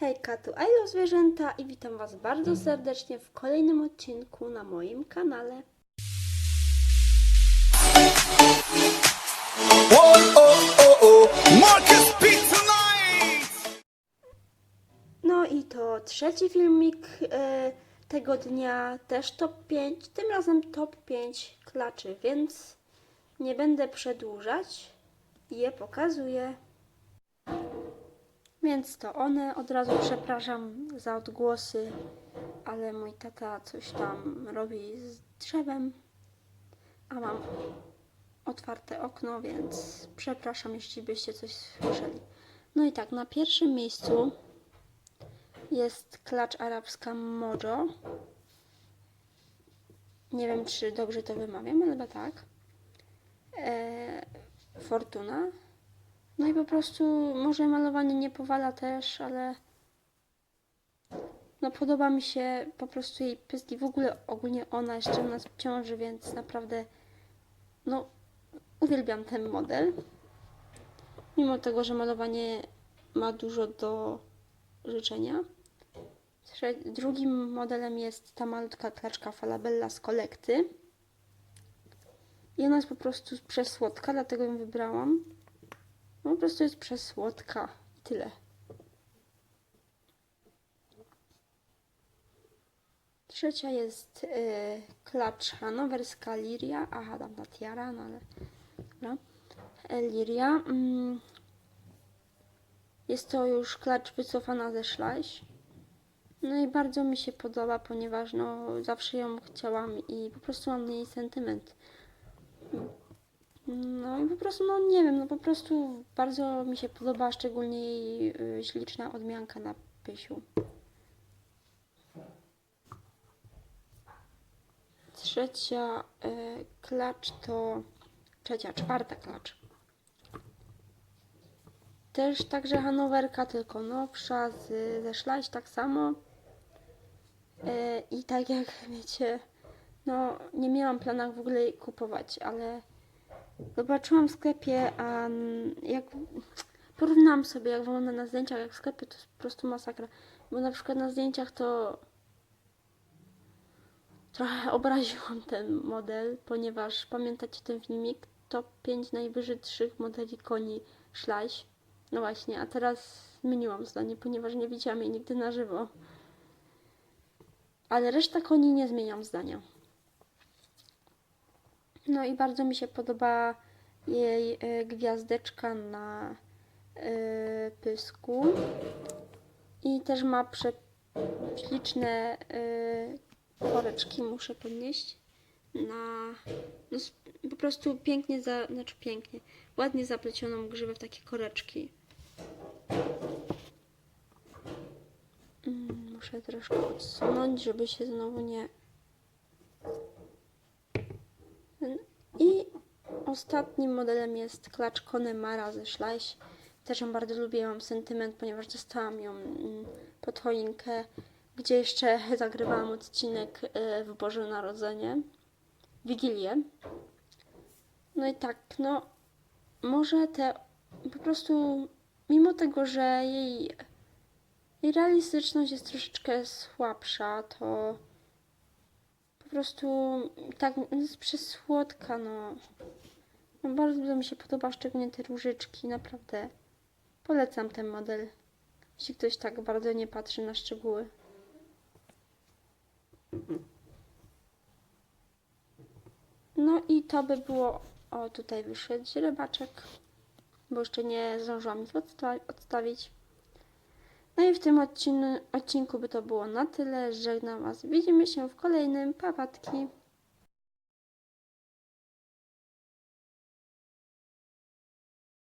Hejka, tu Ailo Zwierzęta i witam Was bardzo serdecznie w kolejnym odcinku na moim kanale. No i to trzeci filmik e, tego dnia, też top 5, tym razem top 5 klaczy, więc nie będę przedłużać i je pokazuję. Więc to one, od razu przepraszam za odgłosy, ale mój tata coś tam robi z drzewem, a mam otwarte okno, więc przepraszam, jeśli byście coś słyszeli. No i tak, na pierwszym miejscu jest klacz arabska Mojo. Nie wiem, czy dobrze to wymawiam, ale chyba tak. E, Fortuna. No i po prostu może malowanie nie powala też, ale no podoba mi się po prostu jej pyski. W ogóle ogólnie ona jeszcze u nas w ciąży, więc naprawdę no uwielbiam ten model. Mimo tego, że malowanie ma dużo do życzenia. Drugim modelem jest ta malutka klaczka Falabella z kolekty. I ona jest po prostu przesłodka, dlatego ją wybrałam. No, po prostu jest przesłodka. Tyle. Trzecia jest y, klacz hanowerska Liria. Aha, tam ta tiara, no ale... Dobra. E, Liria. Mm, jest to już klacz wycofana ze szlaś. No i bardzo mi się podoba, ponieważ no zawsze ją chciałam i po prostu mam do sentyment. No i po prostu, no nie wiem, no po prostu bardzo mi się podoba, szczególnie jej y, śliczna odmianka na pysiu. Trzecia y, klacz to... Trzecia, czwarta klacz. Też także Hanowerka, tylko nowsza, z, ze szlaś tak samo. E, I tak jak wiecie, no nie miałam planach w ogóle kupować, ale zobaczyłam w sklepie, a mm, jak porównałam sobie, jak wygląda na zdjęciach, jak w sklepie, to jest po prostu masakra. Bo na przykład na zdjęciach to trochę obraziłam ten model, ponieważ pamiętacie ten filmik? Top 5 najwyższych modeli koni szlaś. No właśnie, a teraz zmieniłam zdanie, ponieważ nie widziałam jej nigdy na żywo. Ale reszta koni nie zmieniam zdania. No i bardzo mi się podoba jej e, gwiazdeczka na e, pysku. I też ma prześliczne e, koreczki, muszę podnieść. Na no, po prostu pięknie, za, znaczy pięknie, ładnie zaplecioną grzywę w takie koreczki. Mm, Muszę troszkę odsunąć, żeby się znowu nie. I ostatnim modelem jest klacz Connemara ze Schleich. Też ją bardzo lubię, mam sentyment, ponieważ dostałam ją mm, pod choinkę, gdzie jeszcze zagrywałam odcinek e, w Boże Narodzenie, Wigilię. No i tak, no może te po prostu, mimo tego, że jej i realistyczność jest troszeczkę słabsza, to po prostu tak jest przesłodka, no. no. Bardzo mi się podoba, szczególnie te różyczki, naprawdę. Polecam ten model, jeśli ktoś tak bardzo nie patrzy na szczegóły. No i to by było, o tutaj wyszedł rybaczek, bo jeszcze nie zdążyłam ich odsta- odstawić. No i w tym odcinku, by to było na tyle. Żegnam Was. Widzimy się w kolejnym. Papatki.